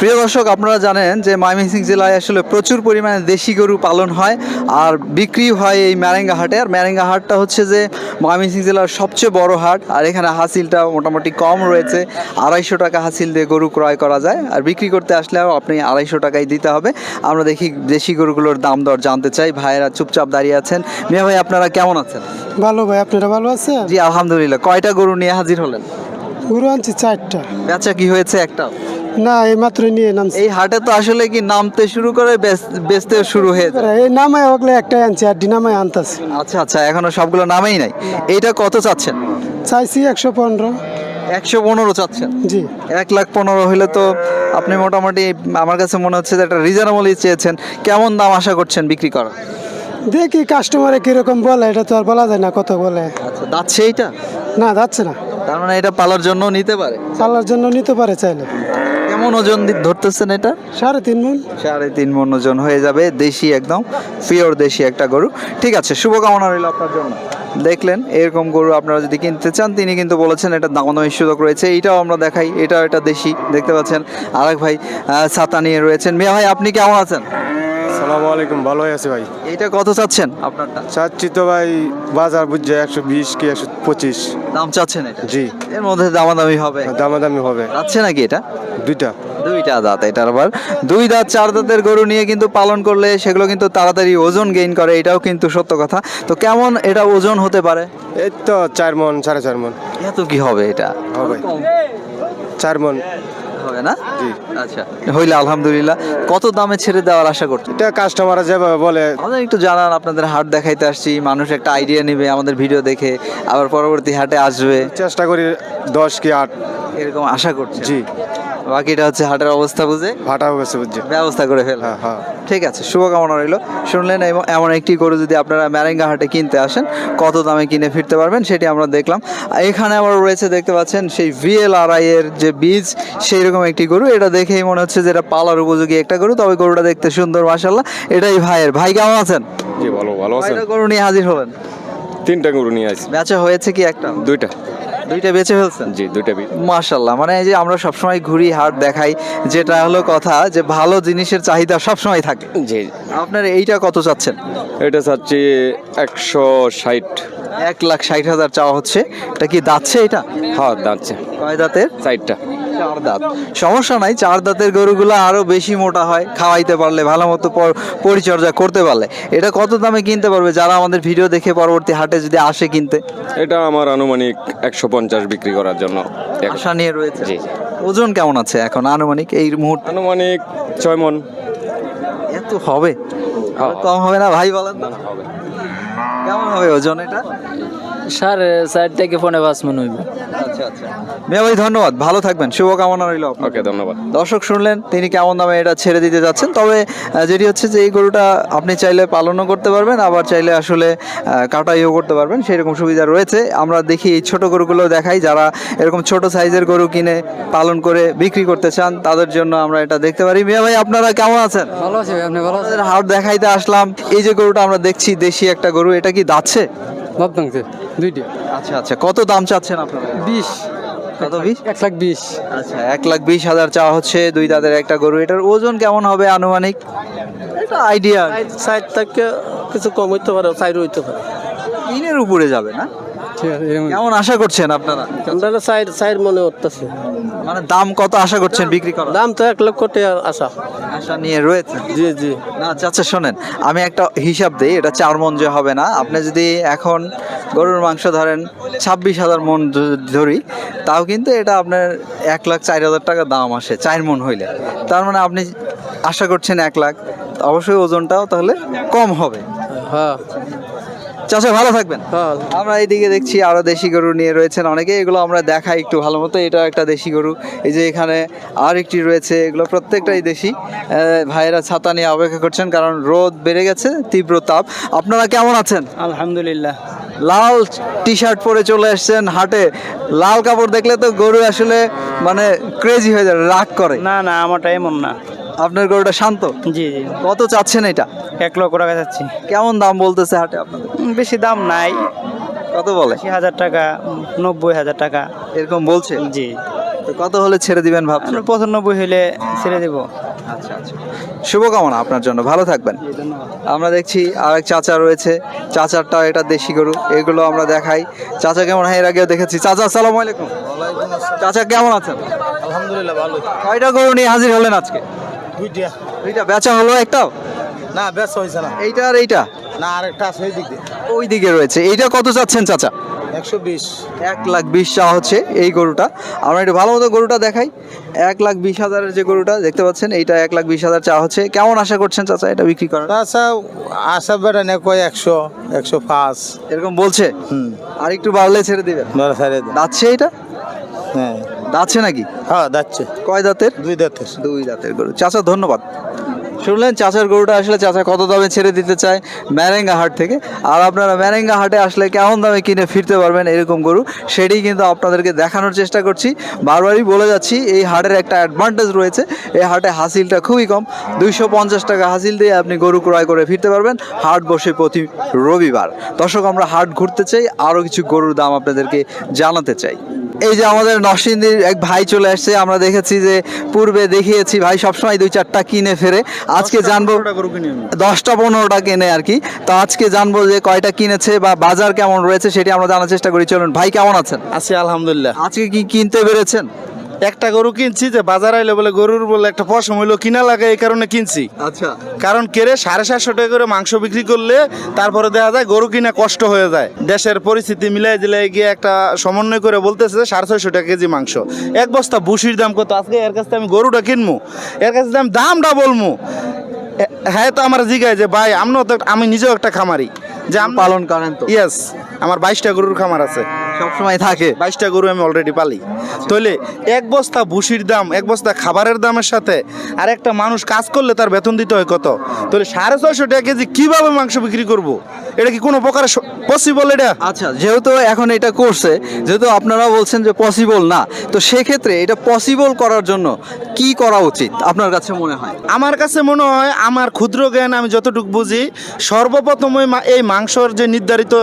প্রিয় দর্শক আপনারা জানেন যে ময়মনসিংহ জেলায় আসলে প্রচুর পরিমাণে দেশি গরু পালন হয় আর বিক্রি হয় এই ম্যারেঙ্গা হাটে। আর ম্যারেঙ্গা হাটটা হচ্ছে যে ময়মনসিং জেলার সবচেয়ে বড় হাট আর এখানে হাসিলটা মোটামুটি কম রয়েছে। আড়াইশো টাকা হাসিল দিয়ে গরু ক্রয় করা যায় আর বিক্রি করতে আসলেও আপনি আড়াইশো টাকাই দিতে হবে। আমরা দেখি দেশি গরুগুলোর দাম দর জানতে চাই। ভাইয়েরা চুপচাপ দাঁড়িয়ে আছেন। মিয়া ভাই আপনারা কেমন আছেন? ভালো ভাই আপনারা ভালো আছেন? জি আলহামদুলিল্লাহ। কয়টা গরু নিয়ে হাজির হলেন? গরু আনছি চারটা। বেচা কি হয়েছে একটা না এই মাত্র নিয়ে নামছি। এই হাটে তো আসলে কি নামতে শুরু করে বেচ- বেচতে শুরু হয়ে যায়? এই নামায় ওগুলো একটাই আনছি আর ডিনামায় আনতাছি। আচ্ছা আচ্ছা এখনও সবগুলো নামেই নাই। এইটা কত চাচ্ছেন? চাইছি একশো পনেরো। একশো পনেরো চাচ্ছেন? জি। এক লাখ পনেরো হলে তো আপনি মোটামুটি আমার কাছে মনে হচ্ছে যে একটা রিজনেবলই চেয়েছেন। কেমন দাম আশা করছেন বিক্রি করা? দেখি কাস্টমারে কীরকম বলে এটা তো আর বলা যায় না কত বলে। আচ্ছা যাচ্ছে এইটা? না যাচ্ছে না। তার মানে এটা পালার জন্য নিতে পারে? পালার জন্য নিতে পারে চাইলে। কেমন ওজন ধরতেছেন এটা? সাড়ে তিন মন। সাড়ে তিন মন ওজন হয়ে যাবে দেশি একদম পিওর দেশি একটা গরু। ঠিক আছে শুভকামনা রইল আপনার জন্য। দেখলেন এরকম গরু আপনারা যদি কিনতে চান তিনি কিন্তু বলেছেন এটা দামাদামি সুযোগ রয়েছে এটাও আমরা দেখাই এটাও এটা দেশি দেখতে পাচ্ছেন। আরেক ভাই ছাতা নিয়ে রয়েছেন। মিয়া ভাই আপনি কেমন আছেন? সালামু আলাইকুম ভালো আছি ভাই। এইটা কত চাচ্ছেন আপনারটা? চাচ্ছি তো ভাই বাজার বুঝছে একশো বিশ কি একশো পঁচিশ। দাম চাচ্ছেন এটা? জি। এর মধ্যে দামাদামি হবে? দামাদামি হবে। যাচ্ছে নাকি এটা? দুইটা। দুইটা দাঁত এটার আবার। দুই দাঁত চার দাঁতের গরু নিয়ে কিন্তু পালন করলে সেগুলো কিন্তু তাড়াতাড়ি ওজন গেইন করে এটাও কিন্তু সত্য কথা। তো কেমন এটা ওজন হতে পারে? এই তো চার মন সাড়ে চার মন। এত কি হবে এটা? হবে। চার মন। হবে না? জি। আচ্ছা। হইলে আলহামদুলিল্লাহ। কত দামে ছেড়ে দেওয়ার আশা করছেন? এটা কাস্টমাররা যেভাবে বলে। আমাদের একটু জানান আপনাদের হাট দেখাইতে আসছি মানুষ একটা আইডিয়া নেবে আমাদের ভিডিও দেখে আবার পরবর্তী হাটে আসবে। চেষ্টা করি দশ কি আট। এরকম আশা করছি জি। বাকিটা হচ্ছে হাটের অবস্থা বুঝে? ভাটা গেছে বুঝছে। ব্যবস্থা করে ফেল। হ্যাঁ হ্যাঁ। ঠিক আছে শুভকামনা রইল। শুনলেন এবং এমন একটি গরু যদি আপনারা ম্যারেঙ্গা হাটে কিনতে আসেন কত দামে কিনে ফিরতে পারবেন সেটি আমরা দেখলাম। আর এখানে আবার রয়েছে দেখতে পাচ্ছেন সেই ভিএল এর যে বীজ সেই রকম একটি গরু। এটা দেখেই মনে হচ্ছে যে এটা পালার উপযোগী একটা গরু তবে গরুটা দেখতে সুন্দর মাসাল্লাহ এটাই ভাইয়ের। ভাই কেমন আছেন? জি ভালো ভালো আছেন? গরু নিয়ে হাজির হলেন তিনটা গরু নিয়ে আসি বেচা হয়েছে কি একটা? দুইটা। দুইটা বেচে ফেলছেন? জি দুইটা মাশাল্লাহ মানে এই যে আমরা সবসময় ঘুরি হাট দেখাই যেটা হলো কথা যে ভালো জিনিসের চাহিদা সবসময় থাকে। জি। আপনার এইটা কত চাচ্ছেন? এটা চাচ্ছি একশো ষাট। এক লাখ ষাট হাজার চাওয়া হচ্ছে। এটা কি দাঁতছে এটা? হ্যাঁ দাঁড়ছে কয় দাঁতের? চারটা। চার দাঁত। সমস্যা নাই চার দাঁতের গরুগুলো আরও বেশি মোটা হয় খাওয়াইতে পারলে ভালো মতো পরিচর্যা করতে পারলে। এটা কত দামে কিনতে পারবে? যারা আমাদের ভিডিও দেখে পরবর্তী হাটে যদি আসে কিনতে। এটা আমার আনুমানিক একশো পঞ্চাশ বিক্রি করার জন্য। আশা নিয়ে রয়েছে। ওজন কেমন আছে এখন আনুমানিক এই মুহূর্তে? আনুমানিক ছয় মন। এত হবে? হ্যাঁ। কম হবে না ভাই বলেন তো? কেমন হবে ওজন এটা? সাড়ে চার থেকে পনেরো পাঁচ মন হইবে। আচ্ছা। মিয়া ভাই ধন্যবাদ। ভালো থাকবেন। শুভকামনা রইল ওকে ধন্যবাদ। দর্শক শুনলেন তিনি কেমন দামে এটা ছেড়ে দিতে যাচ্ছেন। তবে যেটি হচ্ছে যে এই গরুটা আপনি চাইলে পালনও করতে পারবেন আবার চাইলে আসলে কাটাইও করতে পারবেন। সেই রকম সুবিধা রয়েছে। আমরা দেখি এই ছোট গরুগুলো দেখাই। যারা এরকম ছোট সাইজের গরু কিনে পালন করে বিক্রি করতে চান তাদের জন্য আমরা এটা দেখতে পারি। মিয়া ভাই আপনারা কেমন আছেন? ভালো আছে আপনি ভালো আমাদের হাট দেখাইতে আসলাম। এই যে গরুটা আমরা দেখছি দেশি একটা গরু এটা কি দাচ্ছে ভাবতাংছে দুইটি আচ্ছা আচ্ছা কত দাম চাচ্ছেন আপনারা? বিশ। কত বিশ? এক লাখ বিশ। আচ্ছা এক লাখ বিশ হাজার চাওয়া হচ্ছে দুই দাঁতের একটা গরু। এটার ওজন কেমন হবে আনুমানিক? এটা আইডিয়া সাইড থেকে কিছু কম হইতে পারে সাইড হইতে পারে। তিনের উপরে যাবে না? ঠিক আছে এরকম। কেমন আশা করছেন আপনারা? আমরা সাইড সাইড মনে করতেছে। মানে দাম কত আশা করছেন বিক্রি করার? দাম তো এক লক্ষ টাকার আশা। আশা নিয়ে রয়েছে? জি জি। না আচ্ছা আচ্ছা শোনেন আমি একটা হিসাব দিই এটা চার মন যে হবে না। আপনি যদি এখন গরুর মাংস ধরেন ছাব্বিশ হাজার মন ধরি তাও কিন্তু এটা আপনার এক লাখ চার হাজার টাকা দাম আসে চার মন হইলে। তার মানে আপনি আশা করছেন এক লাখ অবশ্যই ওজনটাও তাহলে কম হবে। হ্যাঁ। চাচা ভালো থাকবেন। হ্যাঁ আমরা এইদিকে দেখছি আরও দেশি গরু নিয়ে রয়েছেন। অনেকে এগুলো আমরা দেখাই একটু ভালো মতো। এটা একটা দেশি গরু। এই যে এখানে আর একটি রয়েছে। এগুলো প্রত্যেকটাই দেশি। ভাইয়েরা ছাতা নিয়ে অপেক্ষা করছেন কারণ রোদ বেড়ে গেছে তীব্র তাপ। আপনারা কেমন আছেন? আলহামদুলিল্লাহ। লাল টি শার্ট পরে চলে এসেছেন হাটে। লাল কাপড় দেখলে তো গরু আসলে মানে ক্রেজি হয়ে যাবে রাগ করে। না না আমারটা এমন না। আপনার গরুটা শান্ত? জি জি। কত চাচ্ছেন এটা? এক লক্ষ টাকা চাচ্ছি। কেমন দাম বলতেছে হাটে আপনাদের? বেশি দাম নাই। কত বলে? আশি হাজার টাকা নব্বই হাজার টাকা। এরকম বলছে? জি। তো কত হলে ছেড়ে দিবেন ভাব পঁচানব্বই হলে ছেড়ে দেবো। আচ্ছা আচ্ছা। শুভকামনা আপনার জন্য। ভালো থাকবেন। আমরা দেখছি আরেক চাচা রয়েছে। চাচারটা এটা দেশি গরু। এগুলো আমরা দেখাই। চাচা কেমন? হয় এর আগেও দেখেছি। চাচা আসসালামু আলাইকুম। চাচা কেমন আছেন? আলহামদুলিল্লাহ ভালো। কয়টা গরু নিয়ে হাজির হলেন আজকে? দুইটা। দুইটা বেচা হলো একটাও? না ব্যস্ত হয়েছে না। এইটা আর এইটা? না আরেকটা আছে ওই দিকে ওই দিকে রয়েছে। এইটা কত চাচ্ছেন চাচা? একশো বিশ। এক লাখ বিশ চা হচ্ছে এই গরুটা। আমরা একটু ভালো মতো গরুটা দেখাই। এক লাখ বিশ হাজারের যে গরুটা দেখতে পাচ্ছেন এইটা এক লাখ বিশ হাজার চা হচ্ছে। কেমন আশা করছেন চাচা এটা বিক্রি করার? আচ্ছা আশা বেড়া নে কয় একশো একশো পাঁচ। এরকম বলছে? হুম। আর একটু বাড়লে ছেড়ে দিবেন? সাইডে দেন। এটা হ্যাঁ। দাচ্ছে নাকি? হ্যাঁ দাচ্ছে কয় দাঁতের? দুই দাঁতের। দুই দাঁতের গরু। চাচা ধন্যবাদ। শুনলেন, চাচার গরুটা আসলে চাচা কত দামে ছেড়ে দিতে চায় ম্যারেঙ্গা হাট থেকে। আর আপনারা ম্যারেঙ্গা হাটে আসলে কেমন দামে কিনে ফিরতে পারবেন এরকম গরু সেটাই কিন্তু আপনাদেরকে দেখানোর চেষ্টা করছি। বারবারই বলে যাচ্ছি, এই হাটের একটা অ্যাডভান্টেজ রয়েছে। এই হাটে হাসিলটা খুবই কম, দুইশো পঞ্চাশ টাকা হাসিল দিয়ে আপনি গরু ক্রয় করে ফিরতে পারবেন। হাট বসে প্রতি রবিবার। দর্শক, আমরা হাট ঘুরতে চাই, আরও কিছু গরুর দাম আপনাদেরকে জানাতে চাই। এই যে আমাদের নরসিংদীর এক ভাই চলে আসছে, আমরা দেখেছি যে পূর্বে দেখিয়েছি, ভাই সবসময় দুই চারটা কিনে ফেরে। আজকে জানব দশটা পনেরোটা কেনে আর কি। তো আজকে জানব যে কয়টা কিনেছে বা বাজার কেমন রয়েছে সেটি আমরা জানার চেষ্টা করি। চলুন ভাই কেমন আছেন? আছি আলহামদুলিল্লাহ। আজকে কি কিনতে পেরেছেন? একটা গরু কিনছি যে বাজার আইলে বলে গরুর বলে একটা পশম হইল কিনা লাগে এই কারণে কিনছি। আচ্ছা। কারণ কেড়ে সাড়ে সাতশো টাকা করে মাংস বিক্রি করলে তারপরে দেখা যায় গরু কিনা কষ্ট হয়ে যায়। দেশের পরিস্থিতি মিলাই দিলে গিয়ে একটা সমন্বয় করে বলতেছে সাড়ে ছয়শো টাকা কেজি মাংস। এক বস্তা ভুসির দাম কত? আজকে এর কাছ থেকে আমি গরুটা কিনবো এর কাছে আমি দামটা বলব হ্যাঁ তো আমার জিগায় যে ভাই আমিও তো আমি নিজেও একটা খামারি। যে আমি পালন করেন তো। ইয়েস আমার বাইশটা গরুর খামার আছে। সবসময় থাকে। বাইশটা গরু আমি অলরেডি পালি। তাহলে এক বস্তা ভুসির দাম এক বস্তা খাবারের দামের সাথে আর একটা মানুষ কাজ করলে তার বেতন দিতে হয় কত? তাহলে সাড়ে ছয়শো টাকা কেজি কীভাবে মাংস বিক্রি করব? এটা কি কোনো প্রকার পসিবল এটা? আচ্ছা যেহেতু এখন এটা করছে যেহেতু আপনারা বলছেন যে পসিবল না তো সেক্ষেত্রে এটা পসিবল করার জন্য কি করা উচিত আপনার কাছে মনে হয়? আমার কাছে মনে হয় আমার ক্ষুদ্র জ্ঞান আমি যতটুকু বুঝি সর্বপ্রথম এই মাংসর যে নির্ধারিত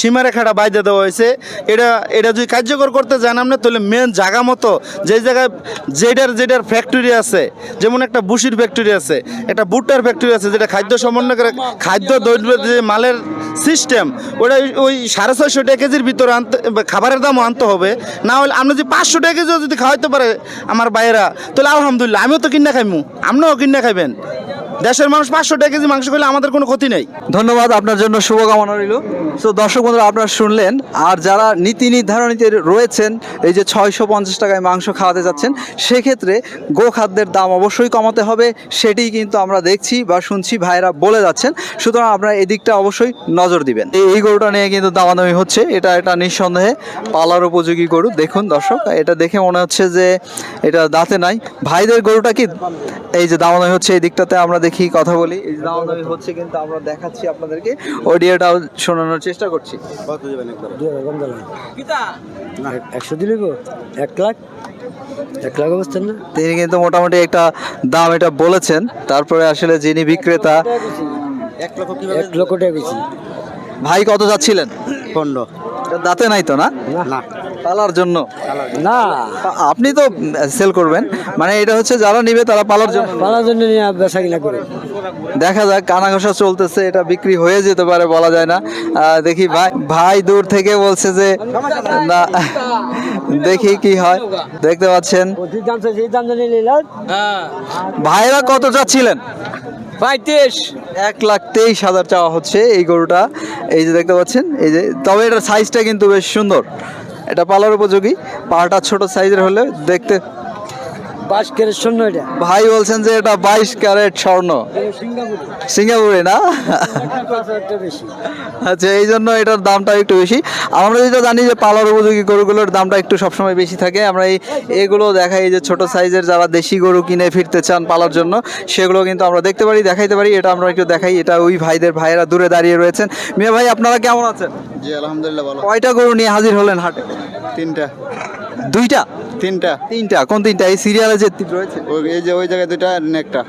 সীমারেখাটা বাইরে দেওয়া হয়েছে এটা এটা যদি কার্যকর করতে চান আপনি, তাহলে মেন জায়গা মতো যে জায়গায়, যেটার যেটার ফ্যাক্টরি আছে, যেমন একটা বুশির ফ্যাক্টরি আছে, একটা ভুট্টার ফ্যাক্টরি আছে, যেটা খাদ্য সমন্বয় করে খাদ্য দ্রব্য যে মালের সিস্টেম ওটা ওই- ওই সাড়ে ছয়শো টাকা কেজির ভিতরে আনতে, খাবারের দামও আনতে হবে। না হলে আপনি যদি পাঁচশো টাকা কেজিও যদি খাওয়াইতে পারে আমার বাইরা তাহলে আলহামদুলিল্লাহ, আমিও তো কিনা খাইমু আপনিও কিনা খাইবেন। দেশের মানুষ পাঁচশো টাকা কেজি মাংস খেলে আমাদের কোনো ক্ষতি নেই। ধন্যবাদ, আপনার জন্য শুভকামনা রইল। তো দর্শক বন্ধুরা, আপনারা শুনলেন, আর যারা নীতি নির্ধারণীতে রয়েছেন, এই যে ছয়শো পঞ্চাশ টাকায় মাংস খাওয়াতে যাচ্ছেন, সেক্ষেত্রে গো খাদ্যের দাম অবশ্যই কমাতে হবে, সেটি কিন্তু আমরা দেখছি বা শুনছি ভাইরা বলে যাচ্ছেন। সুতরাং আপনারা এদিকটা অবশ্যই নজর দিবেন। এই- এই গরুটা নিয়ে কিন্তু দামাদামি হচ্ছে, এটা এটা নিঃসন্দেহে পালার উপযোগী গরু, দেখুন দর্শক, এটা দেখে মনে হচ্ছে যে এটা দাঁতে নাই। ভাইদের গরুটা কি? এই যে দামাদামি হচ্ছে, এই দিকটাতে আমরা দেখি কথা বলি। এই যে দামাদামি হচ্ছে কিন্তু আমরা দেখাচ্ছি আপনাদেরকে। অডিওটাও শোনানোর চেষ্টা করছি। একশো দিলে এক লাখ? এক লাখ না? তিনি কিন্তু মোটামুটি একটা দাম এটা বলেছেন। তারপরে আসলে যিনি বিক্রেতা এক লক্ষ টাকা বেশি। ভাই কত যাচ্ছিলেন? পনেরো। এটা দাঁতে নাই তো না। না। পালার জন্য। না আপনি তো সেল করবেন। মানে এটা হচ্ছে যারা নিবে তারা পালার জন্য পালার জন্য নিয়ে বেচা কিনা করে। দেখা যাক কানা ঘষা চলতেছে এটা বিক্রি হয়ে যেতে পারে বলা যায় না। দেখি ভাই ভাই দূর থেকে বলছে যে না দেখি কি হয়। দেখতে পাচ্ছেন। যে দাম চাইছে এই দাম জানি নিলাম ভাইরা কত চাচ্ছিলেন? এক লাখ তেইশ হাজার চাওয়া হচ্ছে এই গরুটা। এই যে দেখতে পাচ্ছেন এই যে তবে এটার সাইজটা কিন্তু বেশ সুন্দর। এটা পালার উপযোগী। পাহাড়টা ছোট সাইজের হলে দেখতে বাস কেড়ে শূন্য এটা। ভাই বলছেন যে এটা বাইশ ক্যারেট স্বর্ণ। সিঙ্গাপুরে না? আচ্ছা এই জন্য এটার দামটা একটু বেশি। আমরা যেটা জানি যে পালার উপযোগী গরুগুলোর দামটা একটু সবসময় বেশি থাকে। আমরা এই এগুলো দেখাই যে ছোট সাইজের যারা দেশি গরু কিনে ফিরতে চান পালার জন্য সেগুলো কিন্তু আমরা দেখতে পারি দেখাইতে পারি। এটা আমরা একটু দেখাই। এটা ওই ভাইদের ভাইয়েরা দূরে দাঁড়িয়ে রয়েছেন। মিয়া ভাই আপনারা কেমন আছেন? জি আলহামদুলিল্লাহ ভালো। কয়টা গরু নিয়ে হাজির হলেন হাটে? তিনটা। দুইটা? তিনটা। তিনটা? কোন তিনটা? এই সিরিয়ালে যে রয়েছে? ওই এই যে ওই জায়গায় দুইটা একটা।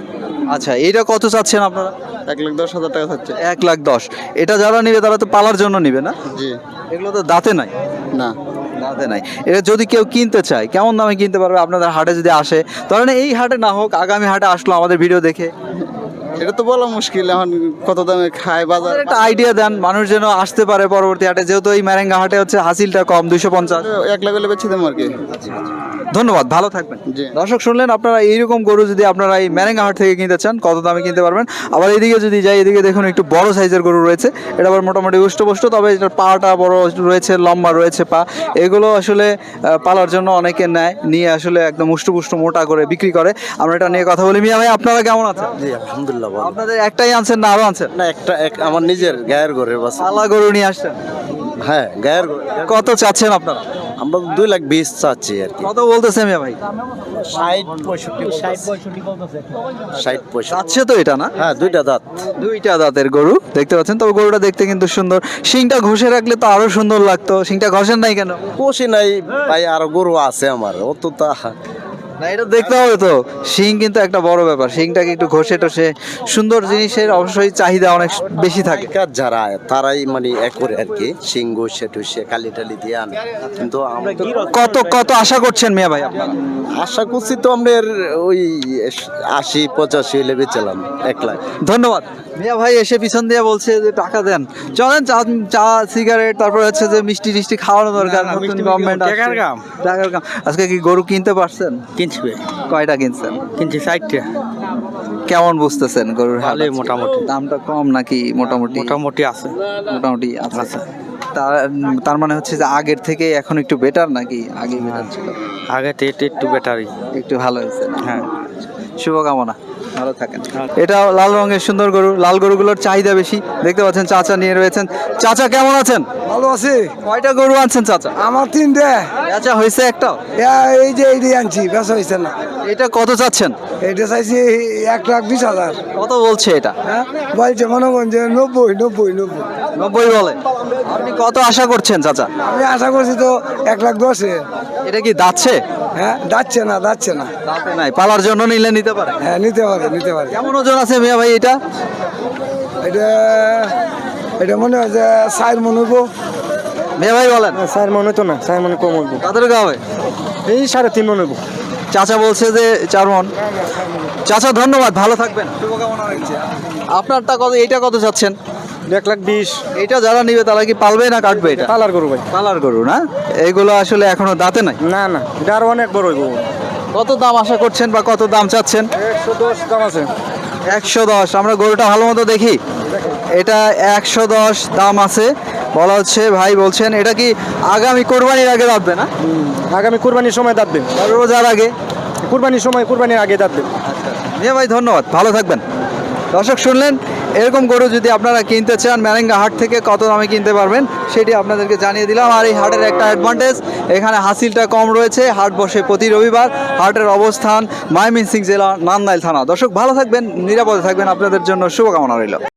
আচ্ছা এইটা কত চাচ্ছেন আপনারা? এক লাখ দশ হাজার টাকা হচ্ছে এক লাখ দশ। এটা যারা নিবে তারা তো পালার জন্য নিবে না? জি। এগুলো তো দাঁতে নাই? না। দাঁতে নাই। এটা যদি কেউ কিনতে চায় কেমন দামে কিনতে পারবে? আপনাদের হাটে যদি আসে ধরেন এই হাটে না হোক আগামী হাটে আসলো আমাদের ভিডিও দেখে। এটা তো বলা মুশকিল এখন কত দামে খায় বাজার? একটা আইডিয়া দেন মানুষ যেন আসতে পারে পরবর্তী হাটে যেহেতু এই ম্যারেঙ্গা হাটে হচ্ছে হাসিলটা কম দুইশো পঞ্চাশ। এক লাখ হলে বেচে দেবো আর কি। ধন্যবাদ ভালো থাকবেন। দর্শক শুনলেন আপনারা এইরকম গরু যদি আপনারা এই ম্যারেঙ্গা হাট থেকে কিনতে চান কত দামে কিনতে পারবেন? আবার এদিকে যদি যাই এদিকে দেখুন একটু বড় সাইজের গরু রয়েছে। এটা আবার মোটামুটি উষ্টপুষ্ট তবে এটার পাটা বড় রয়েছে লম্বা রয়েছে পা। এগুলো আসলে পালার জন্য অনেকে নেয় নিয়ে আসলে একদম উষ্টপুষ্ট মোটা করে বিক্রি করে। আমরা এটা নিয়ে কথা বলি। মিয়া ভাই আপনারা কেমন আছেন? জি আলহামদুলিল্লাহ আপনাদের একটাই আনছেন না আরও আনছেন? না একটা এক আমার নিজের গায়ের ঘরের বাস। পালা গরু নিয়ে আসছেন? হ্যাঁ গায়ের কত চাচ্ছেন আপনারা? আমরা দুই লাখ বিশ চাচ্ছি আর কি। কত বলতেছে মিয়া ভাই? ষাট পঁয়ষট্টি ষাট পঁয়ষট্টি চাচ্ছে তো এটা না? হ্যাঁ দুইটা দাঁত। দুইটা দাঁতের গরু দেখতে পাচ্ছেন তবে গরুটা দেখতে কিন্তু সুন্দর। শিংটা ঘষে রাখলে তো আরও সুন্দর লাগতো। শিংটা ঘষেন নাই কেন? কষি নাই ভাই আর গরু আছে আমার। অত তা না এটা দেখতে হবে তো। শিং কিন্তু একটা বড় ব্যাপার। শিংটাকে একটু ঘষে টষে সুন্দর জিনিসের অবশ্যই চাহিদা অনেক বেশি থাকে। কাজ যারা তারাই মানে এক করে আর কি সেটু সে কালি টালি দিয়ে আনে। কিন্তু আমরা কত কত আশা করছেন মিয়া ভাই আপনারা? আশা করছি তো আমাদের ওই আশি পঁচাশি হলে বেচলাম এক লাখ। ধন্যবাদ। মিয়া ভাই এসে পিছন দিয়ে বলছে যে টাকা দেন। চলেন চা চা সিগারেট তারপর হচ্ছে যে মিষ্টি টিষ্টি খাওয়ানো দরকার নতুন গভর্নমেন্ট টাকার কাম। টাকার কাম। আজকে কি গরু কিনতে পারছেন? কিনছি কয়টা কিনছেন? কিনছি ষাটটা। কেমন বুঝতেছেন গরুর হালে? মোটামুটি। দামটা কম নাকি মোটামুটি? মোটামুটি আছে। মোটামুটি আছে। তার তার মানে হচ্ছে যে আগের থেকে এখন একটু বেটার নাকি? আগে বেটার ছিল? আগে তো একটু বেটারই একটু ভালো হয়েছে হ্যাঁ। শুভকামনা। ভালো থাকেন। এটা লাল রঙের সুন্দর গরু লাল গরুগুলোর চাহিদা বেশি। দেখতে পাচ্ছেন চাচা নিয়ে রয়েছেন। চাচা কেমন আছেন? ভালো আছি। কয়টা গরু আনছেন চাচা? আমার তিনটে। চাচা হয়েছে একটা এই যে এই দিয়ে আনছি বেচা হয়েছে না। এটা কত চাচ্ছেন? এটা চাইছি এক লাখ বিশ হাজার। কত বলছে এটা? হ্যাঁ? বলছে মনে করেন যে নব্বই নব্বই নব্বই। নব্বই বলে। আপনি কত আশা করছেন চাচা? আমি আশা করছি তো এক লাখ দশে এটা কি দাচ্ছে হ্যাঁ যাচ্ছে না যাচ্ছে না। দাঁতে নাই পালার জন্য নিলে নিতে পারে। হ্যাঁ নিতে পারে নিতে পারে। কেমন ওজন আছে মিয়া ভাই এটা? এটা এটা মনে হয় যে সাইড মনে হইব। মিয়া ভাই বলেন। স্যার মনে তো না স্যার মনে কম হইব। টাকা হবে এই সাড়ে তিন মনে হইব। চাচা বলছে যে চার মন। চাচা ধন্যবাদ ভালো থাকবেন। আপনারটা কত এইটা কত চাচ্ছেন? এক লাখ বিশ। এইটা যারা নিবে তারা কি পালবে না কাটবে এটা? কালার করু ভাই। পালার গরু না? এইগুলো আসলে এখনও দাঁতে নাই? না না। এটা আরও অনেক বড় হইব কত দাম আশা করছেন বা কত দাম চাচ্ছেন? একশো দশ দাম আছে। একশো দশ। আমরা গরুটা ভালো মতো দেখি। এটা একশো দশ দাম আছে। বলা হচ্ছে ভাই বলছেন এটা কি আগামী কোরবানির আগে দাঁতবে না? আগামী কুরবানির সময় দাঁতবেন রোজার আগে? কোরবানির সময় কোরবানির আগে দাঁতবেন মিয়া ভাই ধন্যবাদ। ভালো থাকবেন। দর্শক শুনলেন এরকম গরু যদি আপনারা কিনতে চান ম্যারেঙ্গা হাট থেকে কত দামে কিনতে পারবেন, সেটি আপনাদেরকে জানিয়ে দিলাম। আর এই হাটের একটা অ্যাডভান্টেজ এখানে হাসিলটা কম রয়েছে। হাট বসে প্রতি রবিবার। হাটের অবস্থান মায়মিনসিং জেলা, নান্দাইল থানা। দর্শক, ভালো থাকবেন, নিরাপদে থাকবেন। আপনাদের জন্য শুভকামনা রইল।